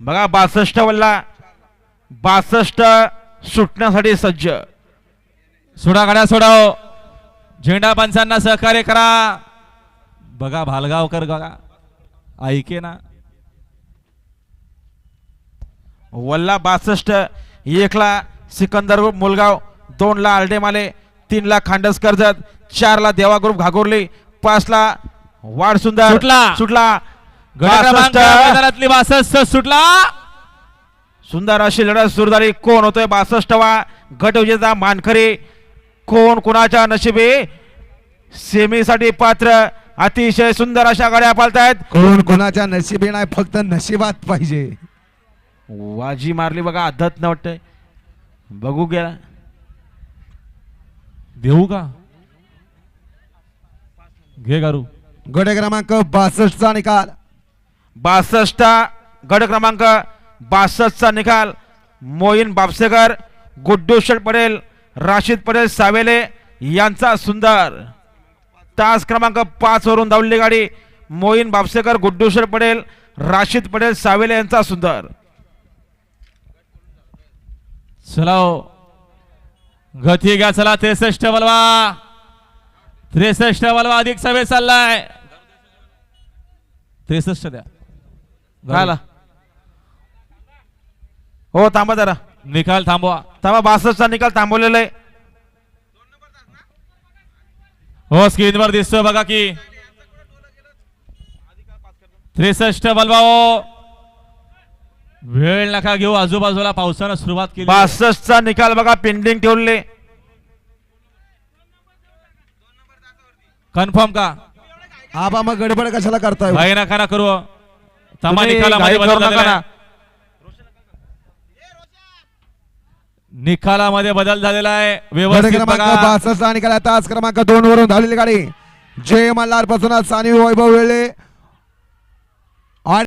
बघा बासष्ट वल्ला बासष्ट सुटण्यासाठी सज्ज. सोडा गाड्या सोडाव झेंडा पंचांना सहकार्य करा. बघा भालगावकर बघा. ऐके ना. वल्ला बासष्ट एकला सिकंदर ग्रुप मुलगाव दोनला आलडेमाले तीनला खांडस कर्जत चारला देवा ग्रुप घागोरली पाचला वाड सुंदर सुटला. सुटला. गट क्रमांक 62. मैदानातली बासष्ट. सुटला. सुंदर अशी लढत सुरू झाली. कोण होतोय बासष्टवा? गट विजेता मानखरे कोण कुणाच्या नशिबी? सेमीसाठी पात्र. अतिशय सुंदर अशा गाड्या पालतायत. कोण कोणाच्या नशिबी नाही फक्त नशिबात पाहिजे. वाजी मारली बघा आदत न वाटतंय. बघू गेला. देऊ का? घे गारू. गट क्रमांक बासष्ट चा निकाल. बासष्ट गड क्रमांक बासष्टचा निकाल. मोईन बापसेकर गुड्डू शेठ पटेल राशीद पटेल सावेले यांचा सुंदर. तास क्रमांक पाच वरून धावली गाडी मोईन बापसेकर गुड्डू शेठ पटेल राशीद पटेल सावेले यांचा सुंदर. चलाव हो. गती घ्या चला त्रेसष्ट बलवा. त्रेसष्ट बलवा अधिक सभे चाललाय. त्रेसष्ट द्या. झाला. हो थांबा जरा. निकाल थांबवा. थांबा बासष्टचा निकाल थांबवलेला आहे. हो स्क्रीनवर दिसतोय बघा की. त्रेसष्ट बलवा हो वेळ नका घेऊ आजूबाजूला पावसानं सुरुवात केली. बासष्टचा निकाल बघा पेंडिंग ठेवले. कन्फर्म का? आबा मग गडबड कशाला करताय? घाई नका ना करू. निकालामध्ये बदल झालेला ना. आहे. निकालामध्ये बदल झालेला आहे गट व्यवस्थित क्रमांक निकाल तास क्रमांक दोन वरून धावलेली गाडी जय मल्हारपासून सानी वैभव वेळे